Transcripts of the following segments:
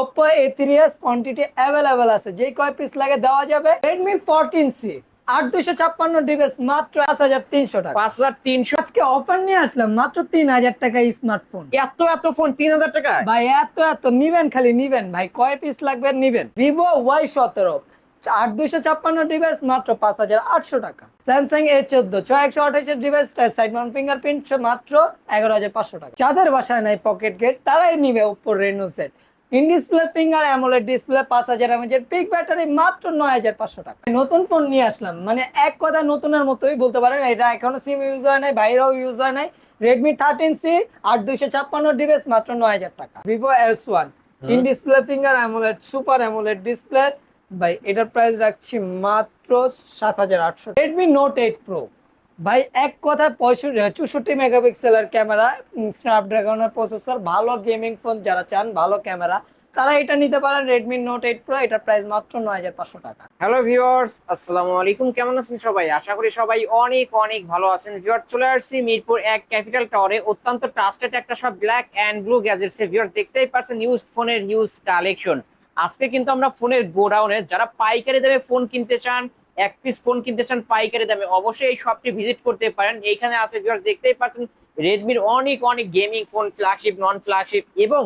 Oppo A three S quantity available আছে। যেই কয় পিস লাগে দেওয়া যাবে। রেডমি ফোরটিন সি আট দুশো ছাপ্পান্ন ডিভাইস মাত্র পাঁচ হাজার তিনশো টাকা। পাঁচ হাজার তিনশো। আজকে অফার নিয়ে আসলাম মাত্র তিন হাজার টাকা স্মার্টফোন এত এত ফোন তিন হাজার টাকা? ভাই এত এত নিবেন খালি নিবেন। ভাই কয় পিস লাগবে নিবেন। ভিভো ওয়াই সতেরো আট দুইশো ছাপ্পান্ন ডিভাইস মাত্র পাঁচ হাজার আটশো টাকা। স্যামসাং এ চোদ্দ ছয় একশো আঠাশের ডিভাইস সাইড মাউন্ট ফিঙ্গারপ্রিন্ট মাত্র এগারো হাজার পাঁচশো টাকা। যাদের বাসায় নাই পকেট গেট তারাই নিবে Oppo Reno set in display finger AMOLED display পাঁচ হাজার এমএচের পিক ব্যাটারি মাত্র নয় হাজার পাঁচশো টাকা। নতুন ফোন নিয়ে আসলাম। মানে এক কথা নতুনের মতোই বলতে পারেন এটা এখনও সিম ইউজ হয় নাই বাইরেও ইউজ হয় নাই। রেডমি থার্টিন সি আট দুইশো ছাপ্পান্ন ডিভাইস মাত্র নয় হাজার টাকা। Vivo S one in display finger AMOLED super AMOLED display ভাই এটার প্রাইস রাখছি মাত্র সাত হাজার আটশো। রেডমি নোট এইট প্রো ভাই, এক কথায় পঁয়ষট্টি চৌষট্টি মেগাপিক্সেলের ক্যামেরা স্ন্যাপড্রাগনের প্রসেসর ভালো গেমিং ফোন যারা চান, ভালো ক্যামেরা, তারা এটা নিতে পারেন রেডমি নোট এইট প্রো এটার প্রাইস মাত্র নয় হাজার পাঁচশো টাকা। হ্যালো ভিউয়ার্স আসসালামু আলাইকুম, কেমন আছেন সবাই? আশা করি সবাই অনেক অনেক ভালো আছেন। ভিউয়ার চলে আসছি মিরপুর এক ক্যাপিটাল টাওয়ারে অত্যন্ত ট্রাস্টেড একটা সব black and blue gadgets viewer দেখতেই পারছেন নিউজ ফোনের নিউজ কালেকশন আজকে কিন্তু আমরা ফোনের গোডাউনে যারা পাইকারি দামে ফোন কিনতে চান এক পিস ফোন কিনতে চান পাইকারি দামে অবশ্যই এই শপটি ভিজিট করতে পারেন। এইখানে আছে ভিউয়ার্স দেখতেই পাচ্ছেন রেডমির অনেক অনেক gaming phone flagship non flagship এবং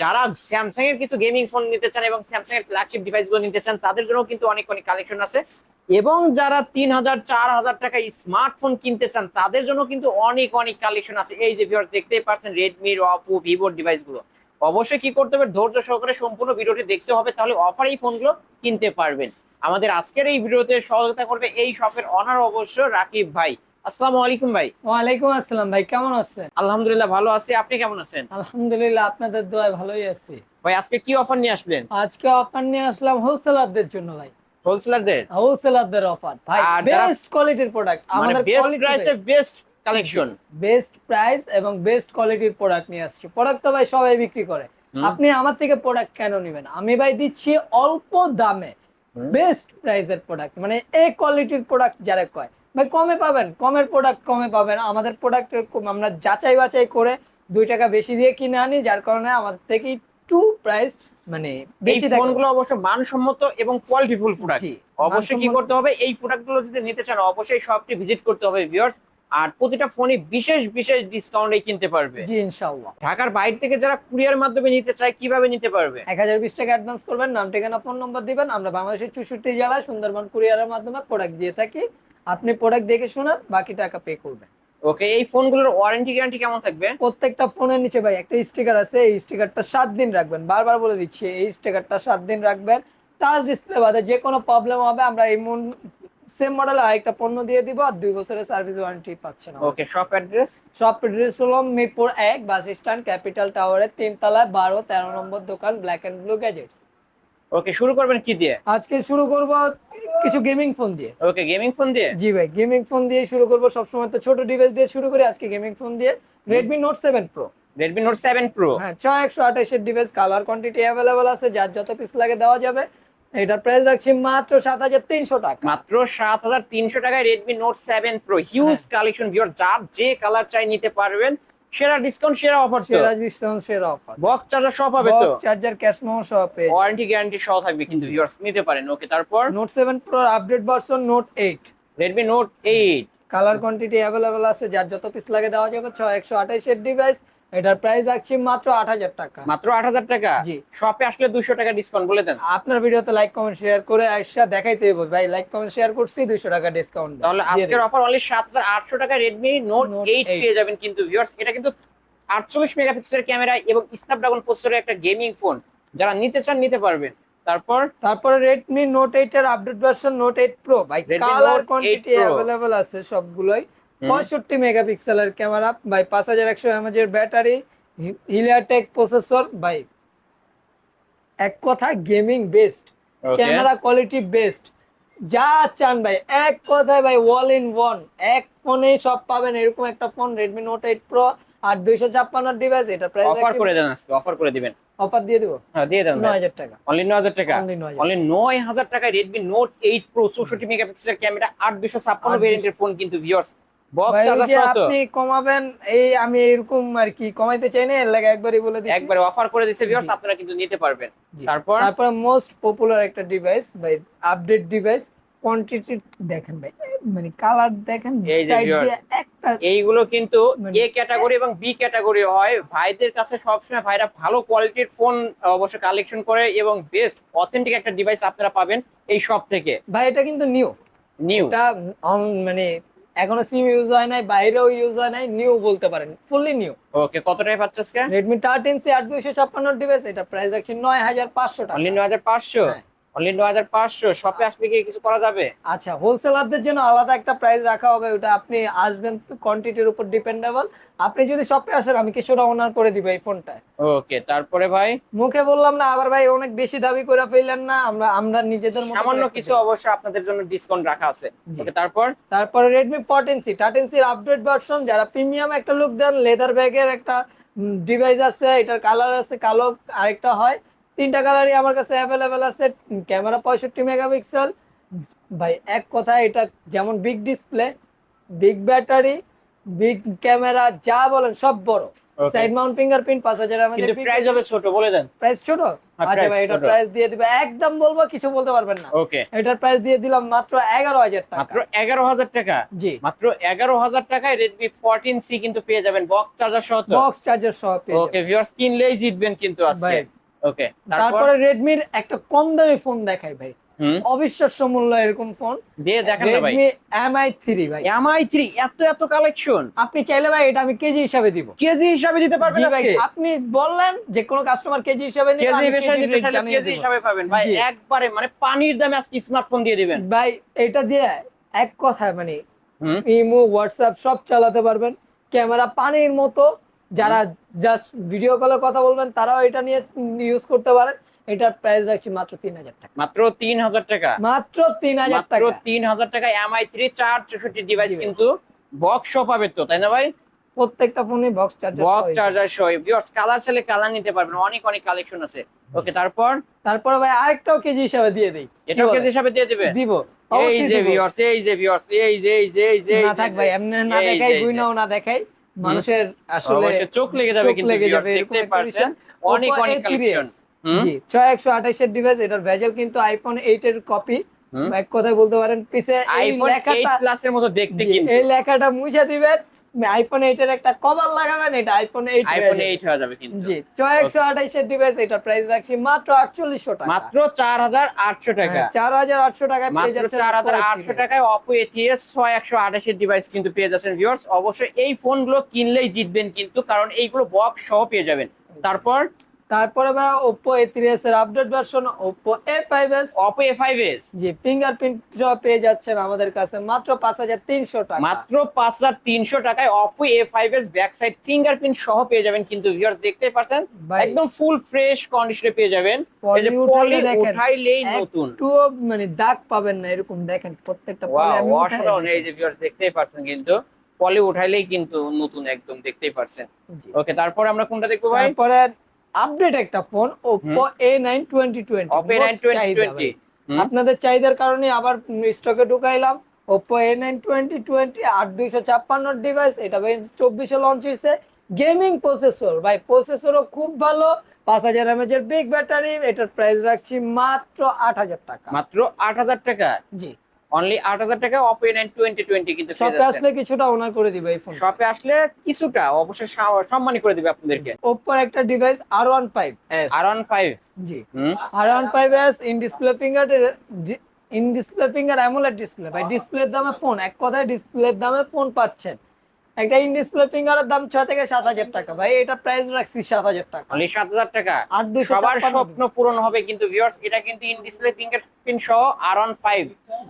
যারা স্যামসাং এর কিছু গেমিং ফোন নিতে চান এবং স্যামসাং এর ফ্ল্যাগশিপ ডিভাইসগুলো নিতে চান, তাদের জন্য কিন্তু অনেক অনেক কালেকশন আছে। এবং যারা তিন হাজার, চার হাজার টাকা স্মার্টফোন কিনতে চান, তাদের জন্য কিন্তু অনেক অনেক কালেকশন আছে। এই যে ভিউয়ার্স দেখতেই পাচ্ছেন রেডমির অপো ভিভোর ডিভাইসগুলো। অবশ্যই কি করতে হবে? ধৈর্য সহকারে সম্পূর্ণ ভিডিওটি দেখতে হবে, তাহলে অফার এই ফোনগুলো কিনতে পারবেন। আমাদের আজকের এই ভিডিওতে সহযোগিতা করবে এই শপের অনার অবশ্য রাকিব ভাই। আসসালামু আলাইকুম ভাই। ওয়ালাইকুম আসসালাম ভাই কেমন আছেন? আলহামদুলিল্লাহ ভালো আছি। আপনি কেমন আছেন? আলহামদুলিল্লাহ আপনাদের দোয়ায় ভালোই আছি। ভাই আজকে কি অফার নিয়ে আসলেন? আজকে অফার নিয়ে আসলাম হোলসেলারদের জন্য ভাই। হোলসেলারদের হোলসেলারদের অফার ভাই বেস্ট কোয়ালিটির প্রোডাক্ট আমাদের বেস্ট প্রাইসে বেস্ট কালেকশন বেস্ট প্রাইস এবং বেস্ট কোয়ালিটির প্রোডাক্ট নিয়ে আসছি। প্রোডাক্ট তো ভাই সবাই বিক্রি করে। আপনি আমার থেকে প্রোডাক্ট কেন নেবেন? আমি ভাই দিচ্ছি অল্প দামে। বেস্ট প্রাইসের প্রোডাক্ট মানে এই কোয়ালিটির প্রোডাক্ট যারা কয়। ভাই কমে পাবেন কমের প্রোডাক্ট কমে পাবেন। আমাদের প্রোডাক্ট আমরা যাচাই বাছাই করে দুই টাকা বেশি দিয়ে কিনে আনি যার কারণে আমাদের থেকে একটু প্রাইস মানে বেশি। ফোনগুলো অবশ্য মানসম্মত এবং কোয়ালিটিফুল প্রোডাক্ট অবশ্যই কি করতে হবে? এই প্রোডাক্টগুলো যদি নিতে চান অবশ্যই শপটি ভিজিট করতে হবে ভিউয়ার্স আর প্রতিটা ফোনে বিশেষ বিশেষ ডিসকাউন্টে কিনতে পারবে। জি ইনশাআল্লাহ। ঢাকার বাইরে থেকে যারা কুরিয়ার মাধ্যমে নিতে চায় কীভাবে নিতে পারবে? এক হাজার বিশ টাকা অ্যাডভান্স করবেন নাম ঠিকানা ফোন নম্বর দিবেন। আমরা বাংলাদেশের চৌষট্টি জেলায় সুন্দরবন কুরিয়ারের মাধ্যমে প্রোডাক্ট দিয়ে থাকি। আপনি প্রোডাক্ট দেখে শুনেন বাকি টাকা পে করবেন। ওকে এই ফোনগুলোর ওয়ারেন্টি গ্যারান্টি কেমন থাকবে? প্রত্যেকটা ফোনের নিচে ভাই একটা স্টিকার আছে এই স্টিকারটা সাত দিন রাখবেন। বারবার বলে দিচ্ছি এই স্টিকারটা সাত দিন রাখবেন। টাচ ডিসপ্লে বাদে যে কোনো প্রবলেম হবে আমরা এই সেম মডেল আরেকটা পণ্য দিয়ে দিব আর দুই বছরের সার্ভিস ওয়ারেন্টি পাচ্ছেন ওকে শপ অ্যাড্রেস সব অ্যাড্রেস হলো মিরপুর এক বাস স্ট্যান্ড ক্যাপিটাল টাওয়ারের তিনতলায় বারো তেরো নম্বর দোকান black and blue gadgets okay শুরু করবেন কি দিয়ে? আজকে শুরু করব কিছু গেমিং ফোন দিয়ে। ওকে গেমিং ফোন দিয়ে? জি ভাই গেমিং ফোন দিয়ে শুরু করব। সবসময় তো ছোট ডিভাইস দিয়ে শুরু করি আজকে গেমিং ফোন দিয়ে। Redmi Note seven Pro Redmi Note seven Pro হ্যাঁ ছয় একশো আঠাশের ডিভাইস কালার কোয়ান্টিটি অ্যাভেলেবল আছে যার যত পিস লাগে দেওয়া যাবে। এটার প্রাইস রাখছি মাত্র সাত হাজার তিনশো টাকা। মাত্র সাত হাজার তিনশো টাকায় হিউজ হ্যাঁ। কালেকশন ভিউয়ার যার যে কালার চাই নিতে পারবেন সেরা ডিসকাউন্ট সেরা অফার সেরা ডিসকাউন্ট সেরা অফার বক্স চার্জার সব হবে তো? বক্স চার্জার ক্যাশ সহ পেয়ে ওয়ারেন্টি গ্যারান্টি সহ থাকবে কিন্তু ভিউয়ার্স নিতে পারেন। ওকে তারপর? Note seven Pro update version Note eight Redmi Note eight colour quantity available আছে যার যত পিস লাগে দেওয়া যাবে ছয় একশো আঠাইশের ডিভাইস এটার প্রাইস রাখছি মাত্র আট হাজার টাকা। মাত্র আট হাজার টাকা? জি। শপে আসলে দুশো টাকা ডিসকাউন্ট বলে দেন। আপনার ভিডিওতে লাইক কমেন্ট শেয়ার করে আইসা দেখাইতে হবে ভাই লাইক কমেন্ট শেয়ার করছি দুইশো টাকা ডিসকাউন্ট তাহলে আজকের অফার অনলি সাত হাজার আটশো টাকা রেডমি নোট Note এইট 8 পেয়ে যাবেন কিন্তু ভিউয়ার্স এটা কিন্তু আটচল্লিশ মেগাপিক্সেলের ক্যামেরা এবং স্ন্যাপড্রাগন প্রসেসরের একটা গেমিং ফোন যারা নিতে চান নিতে পারবেন। তারপর? তারপরে রেডমি নোট এইট এর update version Note eight Pro ভাই Redmi colour quantity Pro। Available আছে সবগুলোই। পঁয়ষট্টি মেগাপিক্সেলের ক্যামেরা ভাই পাঁচ হাজার একশো এমএচ এর ব্যাটারি হিলিয়াটেক প্রসেসর ভাই এক কথা gaming best camera quality best যা চান ভাই এক কথায় ভাই ওয়াল ইন ওয়ান এক ফোনে সব পাবেন এরকম একটা phone Redmi Note eight Pro আর দুইশো ছাপ্পান্ন ডিভাইস এটা প্রাইস অফার করে দেন আজকে অফার করে দিবেন। অফার দিয়ে দিব? হ্যাঁ দিয়ে দেন নয় হাজার টাকা। অনলি নয় হাজার টাকা। Only 9,000 অনলি নয় হাজার টাকায় রেডমি নোট এইট প্রো চৌষট্টি মেগাপিক্সেলের ক্যামেরা আট দুশো ছাপ্পান্ন ভেরিয়েন্টের ফোন কিন্তু ভিউয়ার্স আপনি কমাবেন এই আমি এরকম আর কি কমাইতে চাই না এর লাগে একবারই বলে দিচ্ছি। একবার অফার করে দিছে ভিউয়ার্স আপনারা কিন্তু নিতে পারবেন। তারপর? তারপরে মোস্ট পপুলার একটা ডিভাইস ভাই আপডেট ডিভাইস কোয়ান্টিটি দেখেন ভাই মানে কালার দেখেন দিয়ে একটা এইগুলো কিন্তু মানে- এ ক্যাটাগরি এবং বি ক্যাটাগরি হয়। ভাইদের কাছে সবসময় ভাইরা ভালো কোয়ালিটির ফোন অবশ্য কালেকশন করে এবং বেস্ট অথেন্টিক একটা ডিভাইস আপনারা পাবেন এই সব থেকে। ভাই এটা কিন্তু নিউ নিউ এটা মানে এখনও সিম ইউজ হয় নাই বাইরেও ইউজ হয় নাই নিউ বলতে পারেন ফুললি নিউ ওকে কত টাকা পাচ্ছ আজকে Redmi 13 সি 8256 ডিভাইস এটা প্রাইস রাখছি 9500 টাকা। 9500 অনলি নয় হাজার পাঁচশো। শপে আসলে কি কিছু করা যাবে? আচ্ছা হোলসেলারদের জন্য আলাদা একটা প্রাইস রাখা হবে ওটা আপনি আসবেন কোয়ান্টিটির উপর ডিপেন্ডেবল আপনি যদি শপে আসেন আমি কিছুটা অনার করে দিব এই ফোনটা ওকে তারপরে ভাই? মুখে বললাম না আবার ভাই অনেক বেশি দাবি করে ফেললেন না আমরা আমরা নিজেদের মতো সামান্য কিছু। অবশ্য আপনাদের জন্য ডিসকাউন্ট রাখা আছে। ওকে তারপর? তারপরে রেডমি ফোরটিন সি থার্টিন সির আপডেট ভার্সন যারা প্রিমিয়াম একটা লুক দেন লেদার ব্যাগের একটা ডিভাইস আছে এটার কালার আছে কালো আরেকটা হয়। তিনটা কালারই আমার কাছে অ্যাভেলেবেল আছে। ক্যামেরা পঁয়ষট্টি মেগাপিক্সেল ভাই এক কথা এটা যেমন big display big battery big camera যা বলেন সব বড়। সাইড মাউন্ট ফিঙ্গারপ্রিন্ট পাঁচ হাজার কিন্তু প্রাইস হবে ছোট বলে দেন। প্রাইস ছোট? হ্যাঁ, আচ্ছা ভাই এটা। প্রাইস দিয়ে দিবে। একদম বলব কিছু বলতে পারবেন না। ওকে এটার প্রাইস দিয়ে দিলাম মাত্র এগারো হাজার মাত্র টাকা এগারো হাজার টাকা? জি। মাত্র এগারো হাজার টাকায় রেডমি ফোরটিন সি কিন্তু পেয়ে যাবেন। বক্স চার্জার সহ বক্স চার্জার সহ পেয়ে ওকে ভিউয়ার্স কিনলেই জিতবেন কিন্তু আজকে। ওকে তারপরে? রেডমির একটা কম দামি ফোন দেখাই ভাই। অবিশ্বাস্য মূল্য এরকম ফোন দিয়ে দেখেন না ভাই। রেডমি এমআই থ্রি ভাই। এত এত কালেকশন আপনি চাইলে ভাই এটা আমি কেজি হিসাবে দিব। কেজি হিসাবে দিতে পারবেন ভাই আজকে? আপনি বললেন যে কোনো কাস্টমার কেজি হিসাবে নিলে কেজি হিসাবে দিতে চাইলে কেজি হিসাবে পাবেন। ভাই একবারে মানে পানির দামে আজকে স্মার্টফোন দিয়ে দিবেন। ভাই এটা দিয়ে এক কথা মানে ইমো হোয়াটসঅ্যাপ সব চালাতে পারবেন। ক্যামেরা পানির মতো যারা জাস্ট ভিডিও কলে কথা বলবেন তারাও এটা নিয়ে ইউজ করতে পারেন এটার প্রাইস রাখছি মাত্র তিন হাজার টাকা। মাত্র তিন হাজার টাকা? মাত্র তিন হাজার টাকা। তিন হাজার টাকা এমআই থ্রি চার চৌষট্টি ডিভাইস কিন্তু বক্স পাবে তো তাই না ভাই? প্রত্যেকটা ফোনে বক্স চার্জার বক্স চার্জার সহ ভিউয়ার্স কালার চাইলে কালার নিতে পারবেন অনেক অনেক কালেকশন আছে। ওকে তারপর? তারপর ভাই আরেকটাও কেজি হিসাবে দিয়ে দেই। এটাও কেজি হিসাবে দিয়ে দিবে? দিব এই যে ভিউয়ার্স এই যে ভিউয়ার্স এই যে এই যে এই যে না থাক ভাই এমনি না দেখাই যে। গুইনাও না দেখাই। মানুষের আসলে চোখ লেগে যাবে কিন্তু লেগে যাবে দেখতে পারছেন। অনেক অনেক কালেকশন জি ছয় একশো আঠাশের ডিভাইস এটার ভেজেল কিন্তু আইফোন এইট এর কপি। এক কথায় বলতে পারেন পিছে আইফোন 8 লেখাটা প্লাস এর মতো দেখতে কিন্তু। এই লেখাটা মুছে দিবেন আইফোন এইট এর একটা কভার লাগাবেন এটা আইফোন এইট আইফোন 8 হয়ে যাবে কিন্তু। জি ছয় একশো আঠাশের ডিভাইস এটার প্রাইস রাখছি মাত্র আটচল্লিশশো টাকা। মাত্র 4800 টাকা। হ্যাঁ, চার হাজার আটশো টাকায় পেয়ে যাচ্ছেন চার হাজার আটশো টাকায় অপো এটিএস ছয় একশো আঠাশের ডিভাইস কিন্তু পেয়ে যাচ্ছেন ভিউয়ার্স অবশ্যই এই ফোনগুলো কিনলেই জিতবেন কিন্তু কারণ এইগুলো বক্স সহ পেয়ে যাবেন। তারপর তারপরে ভাই Oppo A3s এর update version Oppo A5s Oppo A five S G fingerprint পেয়ে যাচ্ছেন আমাদের কাছে মাত্র পাঁচ হাজার তিনশো টাকা। মাত্র পাঁচ হাজার তিনশো টাকায় Oppo A five S back side fingerprint সহ পেয়ে যাবেন কিন্তু ভিউয়ার্স দেখতে পাচ্ছেন একদম ফুল ফ্রেশ কন্ডিশনে পেয়ে যাবেন। এই যে পলি দেখেন, উঠাইলেই নতুন। একটুও মানে দাগ পাবেন না এরকম দেখেন প্রত্যেকটা ওয়াও আমি অসাধারণ। এই যে ভিউয়ার্স দেখতেই পারছেন কিন্তু পলি উঠাইলেই কিন্তু নতুন একদম দেখতেই পারছেন। জি। ওকে তারপর আমরা কোনটা দেখব ভাই? তারপরে আপডেট একটা phone Oppo A9 2020 Oppo nine Most twenty twenty আপনাদের চাহিদার কারণে আবার স্টকে ঢুকাইলাম। Oppo A9 2020 আট দুইশো ছাপ্পান্ন ডিভাইস এটা ভাই চব্বিশে লঞ্চ হয়েছে গেমিং প্রসেসর ভাই প্রসেসরও খুব ভালো। পাঁচ হাজার এমএচ এর বিগ ব্যাটারি এটার প্রাইস রাখছি মাত্র আট হাজার টাকা। মাত্র আট হাজার টাকা। জি। অনলি আট হাজার টাকা Oppo নাইন টোয়েন্টি টোয়েন্টি কিন্তু শপে আসলে কিছুটা ওনার করে দিবে এই ফোন শপে আসলে কিছুটা অবশ্যই সম্মানী করে দিবে আপনাদেরকে। Oppo একটা device R one five R one five G R one five S in display finger in display finger AMOLED display ভাই ডিসপ্লের দামে ফোন এক কথায় ডিসপ্লের দামে ফোন পাচ্ছেন। একটা ইন ফিঙ্গারের দাম ছয় থেকে সাত হাজার টাকা। ভাই এটা প্রাইস রাখছি সাত হাজার টাকা। অনলি সাত হাজার টাকা। সবার স্বপ্ন পূরণ হবে কিন্তু ভিউয়ার্স এটা কিন্তু ইন ডিসপ্লে ফিঙ্গারপ্রিন্ট সহ আর অন ফাইভ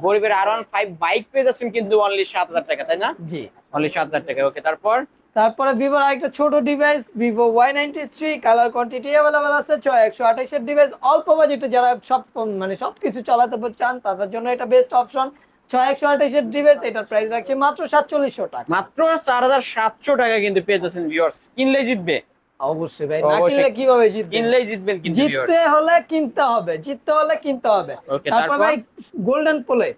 গরিবের আর অন ফাইভ বাইক পেয়ে যাচ্ছেন কিন্তু অনলি সাত হাজার টাকা তাই না? জি। অনলি সাত হাজার টাকা ওকে তারপর? তারপরে ভিভোর আরেকটা ছোট device Vivo Y ninety three colour quantity available আছে ছয় একশো আঠাশের ডিভাইস অল্প বাজেটে যারা সব মানে সবকিছু চালাতে চান তাদের জন্য এটা বেস্ট অপশন ছয় একশো আঠাশের ডিভাইস এটার প্রাইস রাখছে মাত্র সাতচল্লিশশো টাকা। মাত্র চার হাজার সাতশো টাকা কিন্তু পেয়ে যাচ্ছেন ভিউয়ার্স কিনলে জিতবে। অবশ্যই ভাই না অবশ্যই। কিনলে কীভাবে জিতবে? কিনলেই জিতবেন কিন্তু জিততে হলে কিনতে হবে জিততে হলে কিনতে হবে। তারপর? ভাই গোল্ডেন পোলে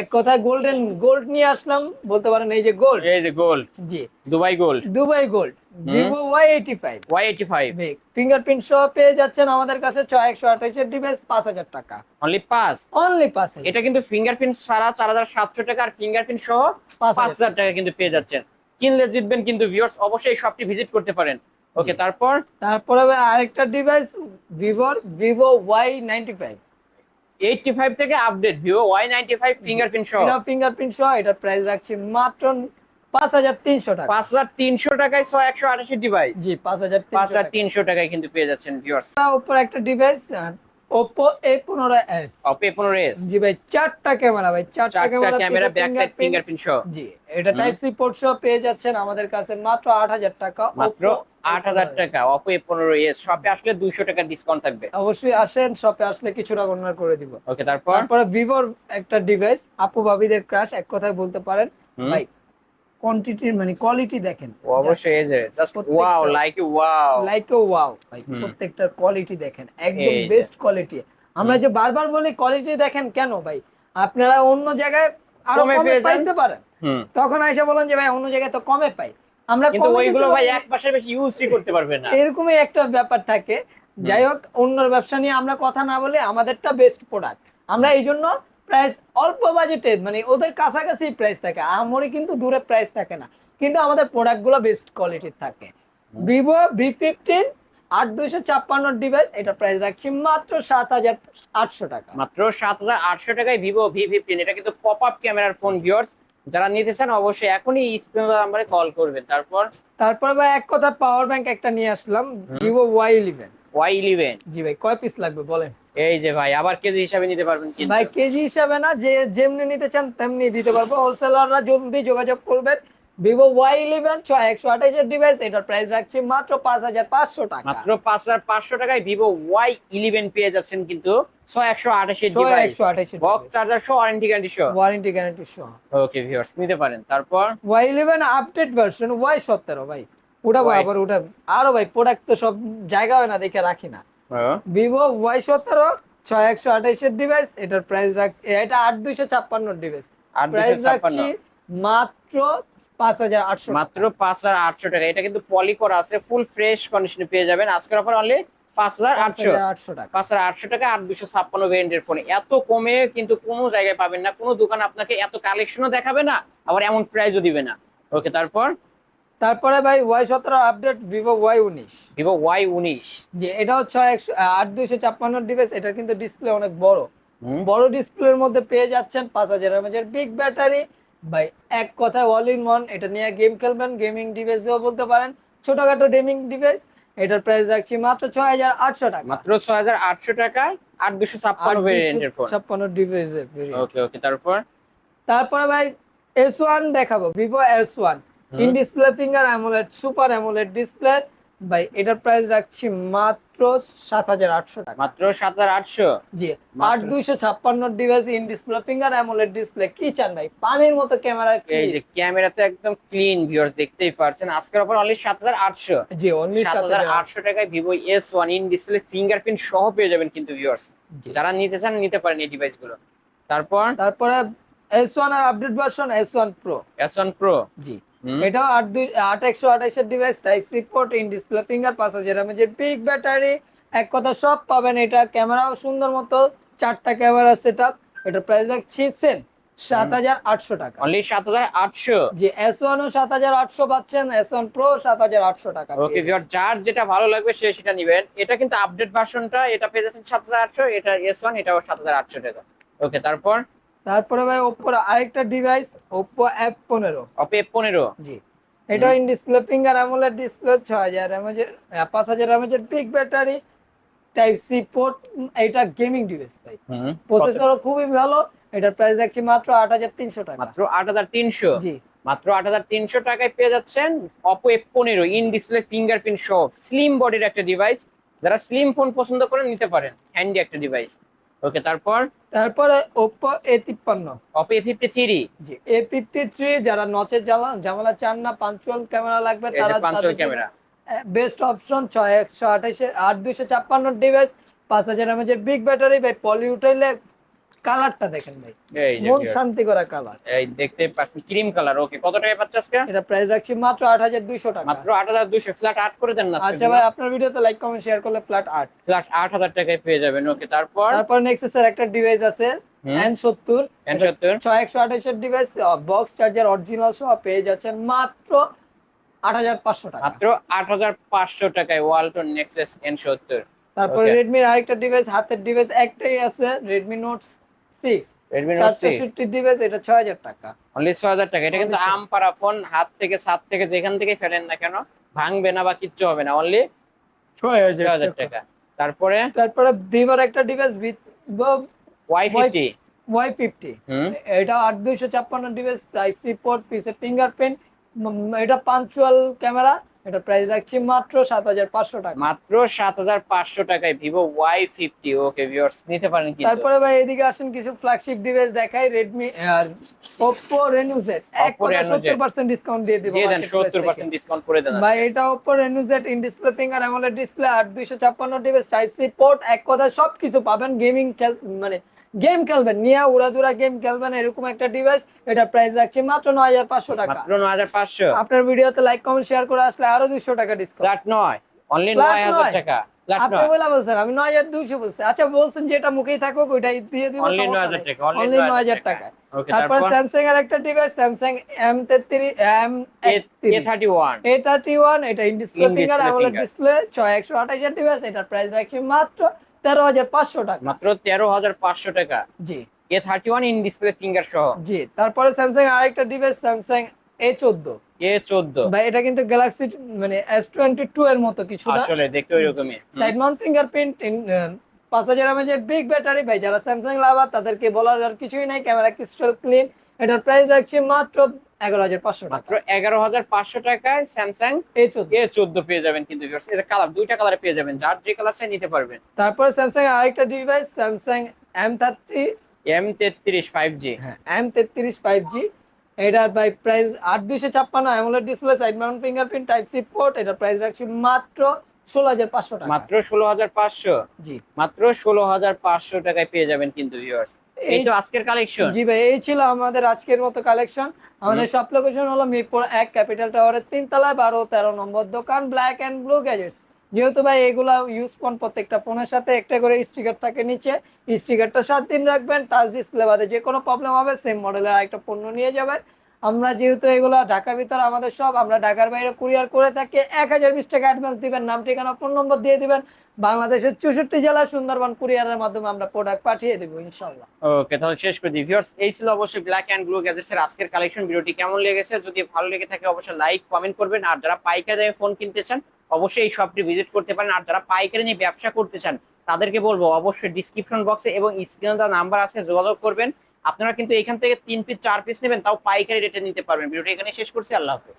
এক কথায় গোল্ডেন গোল্ড নিয়ে আসলাম বলতে পারেন এই যে গোল্ড এই যে গোল্ড জি। Dubai gold Dubai gold Vivo Y eighty five Y eighty five fingerprint সহ পেয়ে যাচ্ছেন আমাদের কাছে ছয় একশো আঠাশের ডিভাইস পাঁচ হাজার টাকা। অনলি পাঁচ অনলি পাঁচ হাজার এটা কিন্তু ফিঙ্গারপ্রিন্ট ছাড়া চার হাজার সাতশো টাকা আর ফিঙ্গারপ্রিন্ট সহ পাঁচ হাজার। টাকা কিন্তু পেয়ে যাচ্ছেন। কিনলে জিতবেন কিন্তু ভিউয়ার্স অবশ্যই শপটি ভিজিট করতে পারেন। ওকে তারপর? তারপরে আরেকটা ডিভাইস ভিভোর Vivo Y ninety five eighty five থেকে update Vivo Y ninety five fingerprint সহ। এটা ফিঙ্গারপ্রিন্ট সহ এটা প্রাইস রাখছি মাত্র পাঁচ হাজার তিনশো টাকা। পাঁচ হাজার তিনশো টাকায় ছয় একশো আঠাশি ডিভাইস জি পাঁচ হাজার পাঁচ হাজার তিনশো টাকায় কিন্তু পেয়ে যাচ্ছেন ভিউয়ার্স উপর একটা ডিভাইস এস অপে পনেরো এস জি ভাই চারটা ক্যামেরা ভাই চারটা camera camera back side fingerprint সহ। জি এটা টাইপ সি পোর্ট সহ পেয়ে যাচ্ছেন আমাদের কাছে মাত্র আট হাজার টাকা। মাত্র Oppo আট হাজার টাকা অপো এ পনেরো এস শপে আসলে দুইশো টাকা ডিসকাউন্ট থাকবে। অবশ্যই আসেন শপে আসলে কিছুটা গণনা করে দিব। ওকে তারপর? তারপরে ভিভোর একটা ডিভাইস আপু ভাবিদের ক্রাশ এক কথায় বলতে পারেন। ভাই কোয়ান্টিটির মানে কোয়ালিটি দেখেন। অবশ্যই এই যে just wow like wow like wow ভাই প্রত্যেকটার কোয়ালিটি দেখেন একদম বেস্ট কোয়ালিটি আমরা যে বারবার বলি কোয়ালিটি দেখেন কেন ভাই? আপনারা অন্য জায়গায় আরও কমে পাইতে পারেন। তখন এসে বলেন যে ভাই অন্য জায়গায় তো কমে পাই। আমরা কিন্তু ওইগুলো ভাই এক মাসের বেশি ইউজই করতে পারবে না। এরকমই একটা ব্যাপার থাকে। যাই হোক অন্যর ব্যবসা নিয়ে আমরা কথা না বলে আমাদেরটা বেস্ট প্রোডাক্ট আমরা এই জন্য প্রাইস অল্প বাজেটে মানে ওদের কাছাকাছি প্রাইস থাকে আমরি কিন্তু দূরে প্রাইস থাকে না কিন্তু আমাদের প্রোডাক্টগুলো বেস্ট কোয়ালিটির থাকে। ভিভো ভি ফিফটিন আট দুইশো ছাপ্পান্ন ডিভাইস এটা প্রাইস রাখছি মাত্র সাত হাজার আটশো টাকা। মাত্র সাত হাজার আটশো টাকায় ভিভো ভি ফিফটিন এটা কিন্তু পপ আপ ক্যামেরার ফোন ভিউয়ার্স যারা নিতে চান অবশ্যই এখনই স্ক্রিন নাম্বারে কল করবেন। তারপর? তারপর ভাই এক কথা পাওয়ার ব্যাংক একটা নিয়ে আসলাম Vivo Y eleven Y eleven G ভাই কয় পিস লাগবে বলেন? এই যে ভাই আবার কেজি হিসাবে নিতে পারবেন কিন্তু। ভাই কেজি হিসাবে না যে যেমনি নিতে চান তেমনি দিতে পারব। হোলসেলাররা জলদি যোগাযোগ করবেন। ভিভো ওয়াই ইলেভেন ছয় একশো আঠাশের ডিভাইস এটার প্রাইস রাখছি মাত্র পাঁচ হাজার পাঁচশো টাকা। মাত্র পাঁচ হাজার পাঁচশো টাকায় ভিভো ওয়াই ইলেভেন পেয়ে যাচ্ছেন কিন্তু ছয় একশো আঠাশের ছয় ডিভাইস একশো আঠাশের বক্স চার্জার সহ ওয়ারেন্টি গ্যারান্টি সহ। ওয়ারেন্টি গ্যারান্টি সহ। ওকে ভিউয়ার্স নিতে পারেন। তারপর? Y eleven update version Y সতেরো ভাই। উঠাবো আবার উঠাবো। আরও ভাই প্রোডাক্ট তো সব জায়গা হয় না দেখে রাখি না। ভিভো ওয়াই সতেরো ছয় একশো আঠাশের ডিভাইস এটার প্রাইস রাখছি এটা আট দুইশো ছাপ্পান্ন। ডিভাইস প্রাইস রাখছি মাত্র পাঁচ হাজার আটশো মাত্র পাঁচ হাজার আটশো টাকা। এটা কিন্তু পলি করা আছে ফুল ফ্রেশ কন্ডিশনে পেয়ে যাবেন। আজকের অফার অনলি পাঁচ হাজার আটশো। টাকা। পাঁচ হাজার আটশো টাকা আট দুশো ছাপ্পান্ন ভেরিয়েন্টের ফোন এত কমে কিন্তু কোনো জায়গায় পাবেন না। কোনো দোকান আপনাকে এত কালেকশনও দেখাবে না আবার এমন প্রাইসও দিবে না। ওকে তারপর তারপরে ভাই ওয়াই সতেরো আপডেট ভিভো ওয়াই উনিশ। ভিভো ওয়াই উনিশ। যে এটাও ছয় একশো আট দুইশো ছাপ্পান্ন ডিভাইস এটার কিন্তু ডিসপ্লে অনেক বড়। বড় ডিসপ্লের মধ্যে পেয়ে যাচ্ছেন পাঁচ হাজার এমএচের বিগ ব্যাটারি ভাই এক কথায় অল ইন ওয়ান এটা নিয়ে গেম খেলবেন গেমিং ডিভাইসেও বলতে পারেন। ছোটখাটো গেমিং ডিভাইস এটার প্রাইস রাখছি মাত্র ছয় হাজার আটশো টাকা। মাত্র ছয় হাজার আটশো টাকায় আট দুশো ছাপ্পান্ন ভেরিয়েন্টের ফোন ছাপ্পান্ন ডিভাইসের ওকে ওকে তারপর? তারপরে ভাই এস ওয়ান দেখাবো Vivo S one in display finger AMOLED super AMOLED display ভাই এটার প্রাইস রাখছি মাত্র সাত হাজার আটশো টাকা। মাত্র সাত হাজার আটশো। জি আট দুইশো ছাপ্পান্ন device in display finger AMOLED display কি চান ভাই? পানির মতো ক্যামেরা এই যে ক্যামেরাতে একদম ক্লিন ভিউয়ার্স দেখতেই পারছেন। আজকের অফার অনলি সাত হাজার আটশো। জি অনলি সাত হাজার আটশো। টাকায় Vivo S one in display fingerprint সহ পেয়ে যাবেন কিন্তু ভিউয়ার্স যারা নিতে চান নিতে পারেন এই ডিভাইসগুলো তারপর? তারপরে এস ওয়ান আর update version S one Pro S one Pro জি। এটাও আট দুই আট একশো আঠাশের device type C port in display finger পাঁচ হাজার এমএচের বিগ ব্যাটারি এক কথা সব পাবেন এটা। ক্যামেরাও সুন্দর মতো। চারটা ক্যামেরা সেট আপ এটা প্রাইস রাখছি সেম সাত হাজার আটশো টাকা। অনলি সাত হাজার আটশো? যে এস ওয়ান ও সাত হাজার আটশো পাচ্ছেন এস ওয়ান প্রো সাত হাজার আটশো টাকা ওকে ভিউয়ার যার যেটা ভালো লাগবে সে সেটা নিবেন। এটা কিন্তু আপডেট ভার্সনটা এটা পেয়ে যাচ্ছেন সাত হাজার আটশো এটা এস ওয়ান এটাও সাত হাজার আটশো টাকা। ওকে তারপর? তারপরে ভাই ওপ্পোর আরেকটা ডিভাইস ওপ্পো এফ পনেরো। অপে পনেরো। জি। এটা in display finger AMOLED display ছয় হাজার এমএচের পাঁচ হাজার এমএচের big battery type C port এটা গেমিং ডিভাইস ভাই। প্রসেসরও খুবই ভালো এটার প্রাইস রাখছি মাত্র আট হাজার তিনশো টাকা। মাত্র আট হাজার তিনশো। জি। মাত্র আট হাজার তিনশো টাকায় পেয়ে যাচ্ছেন অপো এফ পনেরো ইন ডিসপ্লে ফিঙ্গারপ্রিন্ট সহ স্লিম বডির একটা ডিভাইস যারা স্লিম ফোন পছন্দ করে নিতে পারেন। হ্যান্ডি একটা ডিভাইস ওকে তারপর? তারপরে Oppo এ তিপ্পান্ন Oppo A three G A fifty three যারা নচের জামালা চান না পাঞ্চুয়াল ক্যামেরা লাগবে তারা পাঞ্চুয়াল ক্যামেরা বেস্ট অপশন ছয় একশো আঠাশে আট দুইশো ছাপ্পান্ন ডিভাইস পাঁচ হাজার এর বিগ ব্যাটারি ভাই পলি উঠাইলে কালারটা দেখেন ভাই। এই যে মন শান্তি করা কালার। এই দেখতেই পাচ্ছেন ক্রিম কালার। ওকে কত টাকা পাচ্ছে আজকে? এটা প্রাইস রাখছি মাত্র আট হাজার দুইশো টাকা। মাত্র আট হাজার দুশো ফ্ল্যাট আট করে দেন না আচ্ছা ভাই আপনার ভিডিওতে লাইক কমেন্ট শেয়ার করলে ফ্ল্যাট আট। ফ্ল্যাট আট হাজার টাকায় পেয়ে যাবেন ওকে তারপর? তারপর নেক্সট এর একটা ডিভাইস আছে হুম। এন সত্তর। এন সত্তর। ছয় একশো আঠাশের ডিভাইস বক্স চার্জার অরিজিনাল সহ পেয়ে যাচ্ছেন মাত্র আট হাজার পাঁচশো টাকা। মাত্র আট হাজার পাঁচশো টাকায় ওয়ালটন নেক্সাস এন সত্তর। তারপরে রেডমির আরেকটা ডিভাইস হাতের ডিভাইস একটাই আছে Redmi Note six Redmi Note চারশো ডিভাইস এটা ছয় হাজার টাকা। অনলি ছয় হাজার টাকা। এটা কিন্তু আম পারা ফোন হাত থেকে ছাদ থেকে যেখান থেকে ফেলেন না কেন ভাঙবে না বা কিচ্ছু হবে না অনলি ছয় ছয় হাজার টাকা। তারপরে? তারপরে ভিভোর একটা device Y fifty Y fifty এটা আট দুইশো ছাপ্পান্ন ডিভাইস টাইপ সি পোর্ট পিসে ফিঙ্গারপ্রিন্ট এটা পাঞ্চুয়াল ক্যামেরা এটা প্রাইস রাখছি মাত্র সাত হাজার পাঁচশো টাকা। মাত্র সাত হাজার পাঁচশো টাকায় Vivo Y fifty. Okay viewers নিতে পারেন কিন্তু। তারপরে ভাই এদিকে আসেন কিছু ফ্ল্যাগশিপ ডিভাইস দেখাই রেডমি আর Oppo Reno Z এক Oppo কথা Reno Z সত্তর পার্সেন্ট ডিসকাউন্ট দিয়ে দিব দিয়ে দেন marketplace সত্তর থেকে। পার্সেন্ট ডিসকাউন্ট করে দেন। ভাই এটা Oppo Reno Z in display finger AMOLED display দুইশো ছাপ্পান্ন ডিভাইস টাইপ সি পোর্ট এক কথা সবকিছু পাবেন গেমিং মানে গেম খেলবেন। নিয়ে উড়াদুরা গেম খেলবেন এরকম একটা ডিভাইস এটা প্রাইস রাখছি মাত্র নয় হাজার পাঁচশো টাকা। মাত্র নয় হাজার পাঁচশো। আপনার ভিডিওতে লাইক কমেন্ট শেয়ার করে আসলে আরও দুইশো টাকা ডিসকাউন্ট নয় অনলি নয় হাজার নয়। টাকা। আপনি নয়। বলছেন আমি নয় হাজার দুইশো বলছি। আচ্ছা বলছেন যেটা মুখেই থাকুক ওইটাই দিয়ে দিব অনলি নয় হাজার টাকা তারপর স্যামসাং এর একটা ডিভাইস স্যামসাং এম তেত্রিশ M thirty one A thirty one এটা ইন ডিসপ্লে ফিঙ্গার ডিসপ্লে ছয় একশো আঠাশের ডিভাইস এটার প্রাইস রাখছি মাত্র তেরো হাজার পাঁচশো টাকা। মাত্র তেরো হাজার পাঁচশো টাকা। জি। A thirty one in display finger সহ। জি তারপরে স্যামসাং আরেকটা ডিভাইস স্যামসাং এ চোদ্দ। এ চোদ্দ। ভাই এটা কিন্তু গ্যালাক্সি মানে এস টোয়েন্টি টু এর মতো কিছুটা আসলে দেখতে ওইরকমই। হুম। সাইড মাউন্ট ফিঙ্গারপ্রিন্ট পাঁচ হাজার এমএজের বিগ ব্যাটারি ভাই যারা স্যামসাং লাভার তাদেরকে বলার আর কিছুই নাই। ক্যামেরা ক্রিস্টাল ক্লিন এটার প্রাইস রাখছি মাত্র এগারো হাজার পাঁচশো মাত্র এগারো হাজার পাঁচশো টাকায় স্যামসাং চোদ্দ। এ চোদ্দ পেয়ে যাবেন কিন্তু। এটা কালার দুইটা কালারে পেয়ে যাবেন। যার যে কালার চাই নিতে পারবেন। তারপরে স্যামসাং আরেকটা device Samsung M thirty M তেত্রিশ ফাইভ জি হ্যাঁ এম তেত্রিশ ফাইভ জি এটার বাই প্রাইস আট দুইশো ছাপ্পান্ন। AMOLED display side mount fingerprint type C port এটার প্রাইস রাখছি মাত্র ষোলো হাজার পাঁচশো টাকা। মাত্র ষোলো হাজার পাঁচশো। জি। মাত্র ষোলো হাজার পাঁচশো টাকায় পেয়ে যাবেন কিন্তু ভিউয়ার্স এই তো আজকের কালেকশন জি ভাই এই ছিল আমাদের আজকের মতো কালেকশন আমাদের সব লোকেশন হলো মিরপুর এক ক্যাপিটাল টাওয়ারের তিন তলায় বারো তেরো নম্বর দোকান ব্ল্যাক অ্যান্ড ব্লু গ্যাজেটস যেহেতু ভাই এগুলা ইউজ ফোন প্রত্যেকটা ফোনের সাথে একটা করে স্টিকার থাকে নিচে। স্টিকারটা সাত দিন রাখবেন টাচ ডিসপ্লে বাদে যে কোনো প্রবলেম হবে সেম মডেলের আরেকটা পণ্য নিয়ে যাবেন। আমরা যেহেতু এগুলো ঢাকার ভিতর, আমাদের সব আমরা ঢাকার বাইরে কুরিয়ার করে থাকি। এক হাজার বিশ টাকা অ্যাডভান্স দিবেন, নাম, ঠিকানা ফোন নম্বর দিয়ে দিবেন। বাংলাদেশের চৌষট্টি জেলা সুন্দরবন কুরিয়ারের মাধ্যমে আমরা প্রোডাক্ট পাঠিয়ে দেবো ইনশাল্লাহ ওকে তাহলে শেষ করে দিই। ভিউয়ার্স এই ছিল অবশ্যই ব্ল্যাক অ্যান্ড ব্লু গ্যাজেটসের আজকের কালেকশন ভিডিওটি কেমন লেগেছে? যদি ভালো লেগে থাকে, অবশ্যই লাইক কমেন্ট করবেন। আর যারা পাইকারি দামে ফোন কিনতে চান, অবশ্যই এই শপটি ভিজিট করতে পারেন। আর যারা পাইকারি নিয়ে ব্যবসা করতে চান, তাদেরকে বলব, অবশ্যই ডিসক্রিপশন বক্সে এবং স্ক্রিনে নাম্বার আছে, যোগাযোগ করবেন। আপনারা কিন্তু এখান থেকে তিন পিস চার পিস নেবেন, তাও পাইকারি রেটে নিতে পারবেন। ভিডিওটা এখানে শেষ করছি। আল্লাহ হাফেজ।